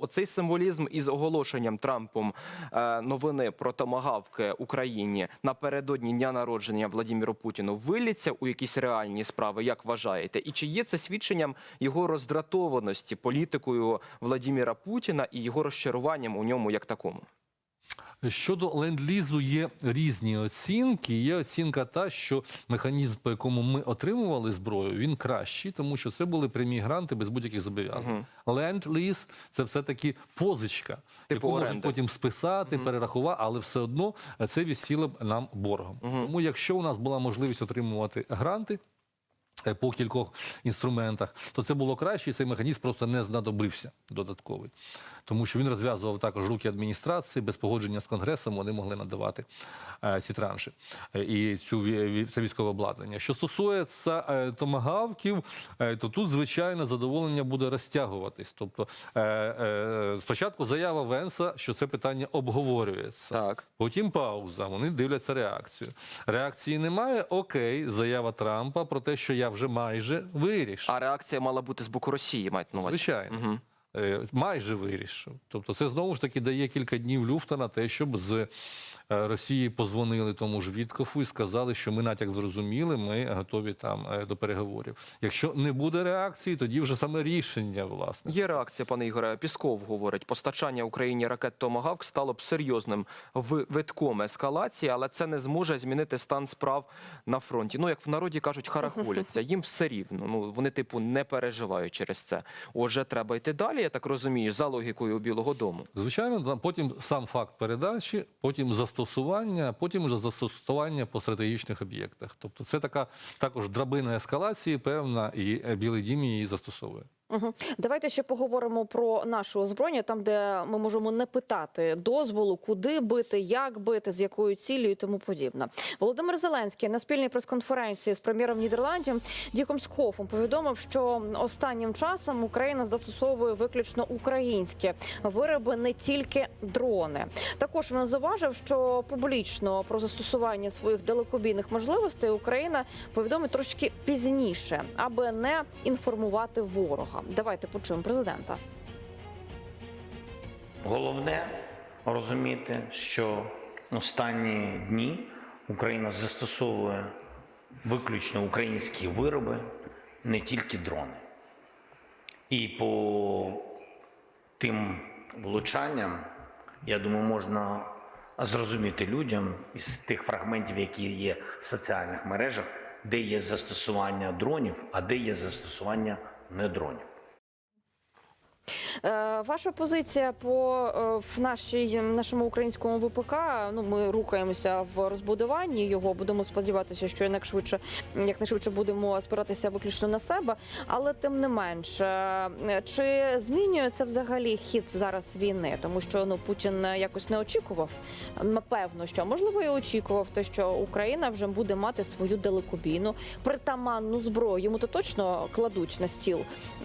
Оцей символізм із оголошенням Трампом е, новини про томагавки Україні напередодні дня народження Владіміру Путіну виліться у якісь реальні справи, як вважаєте? І чи є це свідченням його роздратованості політикою Владіміра Путіна і його розчаруванням у ньому як такому? Щодо ленд-лізу є різні оцінки. Є оцінка та, що механізм, по якому ми отримували зброю, він кращий, тому що це були прямі гранти без будь-яких зобов'язань. Ленд-ліз це все-таки позичка, Типу яку можуть потім списати, перерахувати, але все одно це відсіло б нам боргом. Тому, якщо у нас була можливість отримувати гранти. По кількох інструментах, то це було краще, і цей механізм просто не знадобився додатковий, тому що він розв'язував також руки адміністрації без погодження з конгресом. Вони могли надавати е, ці транші е, і цю це військове обладнання. Що стосується е, томагавків, е, то тут звичайно задоволення буде розтягуватись. Тобто, е, е, спочатку заява Венса, що це питання обговорюється. Так. Потім пауза. Вони дивляться реакцію. Реакції немає. Окей, заява Трампа про те, що я вже майже вирішив. А реакція мала бути з боку Росії, мать на увазі. Звичайно. Мгм. Е, Майже вирішив. Тобто, це знову ж таки дає кілька днів люфта на те, щоб з е, Росії позвонили тому ж Віткофу і сказали, що ми натяк зрозуміли, ми готові там е, до переговорів. Якщо не буде реакції, тоді вже саме рішення власне. Є реакція, пане Ігоре. Пісков говорить, постачання Україні ракет Томагавк стало б серйозним ви- витком ескалації, але це не зможе змінити стан справ на фронті. Ну як в народі кажуть, харахуляться. Їм все рівно. Ну вони типу не переживають через це. Отже, треба йти далі. Я так розумію, за логікою Білого Дому. Звичайно, да, потім сам факт передачі, потім застосування, потім вже застосування по стратегічних об'єктах. Тобто, це така також драбина ескалації, певна, і е, Білий Дім її застосовує. Угу. Давайте ще поговоримо про наше озброєння, там де ми можемо не питати дозволу, куди бити, як бити, з якою ціллю і тому подібне. Володимир Зеленський на спільній прес-конференції з прем'єром Нідерландів Діком Скофом повідомив, що останнім часом Україна застосовує виключно українські вироби, не тільки дрони. Також він зауважив, що публічно про застосування своїх далекобійних можливостей Україна повідомить трошки пізніше, аби не інформувати ворога. Давайте почуємо президента. Головне розуміти, що останні дні Україна застосовує виключно українські вироби, не тільки дрони. І по тим влучанням, я думаю, можна зрозуміти людям із тих фрагментів, які є в соціальних мережах, де є застосування дронів, а де є застосування не дронів. Е, Ваша позиція по е, нашій нашому українському ВПК. Ну ми рухаємося в розбудуванні його. Будемо сподіватися, що якнайшвидше, якнайшвидше будемо спиратися виключно на себе. Але тим не менш, е, чи змінює це взагалі хід зараз війни? Тому що ну Путін якось не очікував. Напевно, що можливо і очікував те, що Україна вже буде мати свою далекобійну притаманну зброю. Йому то точно кладуть на стіл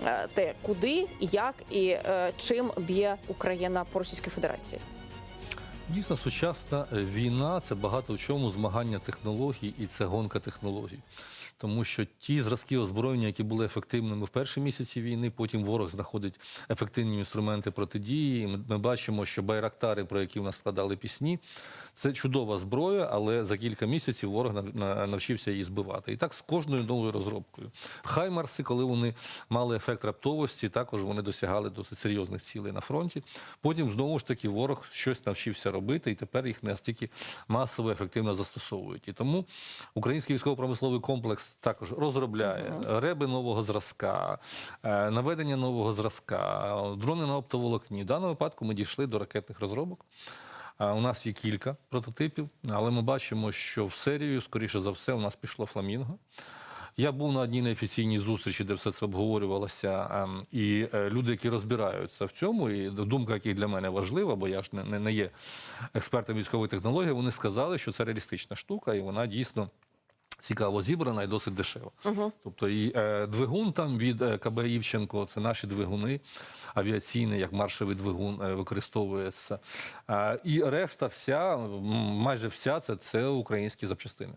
е, те, куди, як і е, чим б'є Україна по Російській Федерації. Дійсно, сучасна війна це багато в чому змагання технологій і це гонка технологій. Тому що ті зразки озброєння, які були ефективними в перші місяці війни, потім ворог знаходить ефективні інструменти протидії. Ми, бачимо, що байрактари, про які в нас складали пісні, це чудова зброя, але за кілька місяців ворог нав- на- навчився її збивати. І так з кожною новою розробкою. Хаймарси, коли вони мали ефект раптовості, також вони досягали досить серйозних цілей на фронті. Потім знову ж таки ворог щось навчився робити, і тепер їх настільки масово ефективно застосовують. І тому український військово-промисловий комплекс також розробляє реби нового зразка, е, наведення нового зразка, дрони на оптоволокні. В даному випадку ми дійшли до ракетних розробок. У нас є кілька прототипів, але ми бачимо, що в серію, скоріше за все, у нас пішло фламінго. Я був на одній неофіційній зустрічі, де все це обговорювалося, ем, і е, люди, які розбираються в цьому, і думка, яка для мене важлива, бо я ж не, не, не є експертом військової технології, вони сказали, що це реалістична штука, і вона дійсно. Цікаво зібрана і досить дешева. Тобто і е, двигун там від е, КБ Івченко, це наші двигуни авіаційні, як маршевий двигун е, використовується. Е, і решта, вся, майже вся, це, це українські запчастини.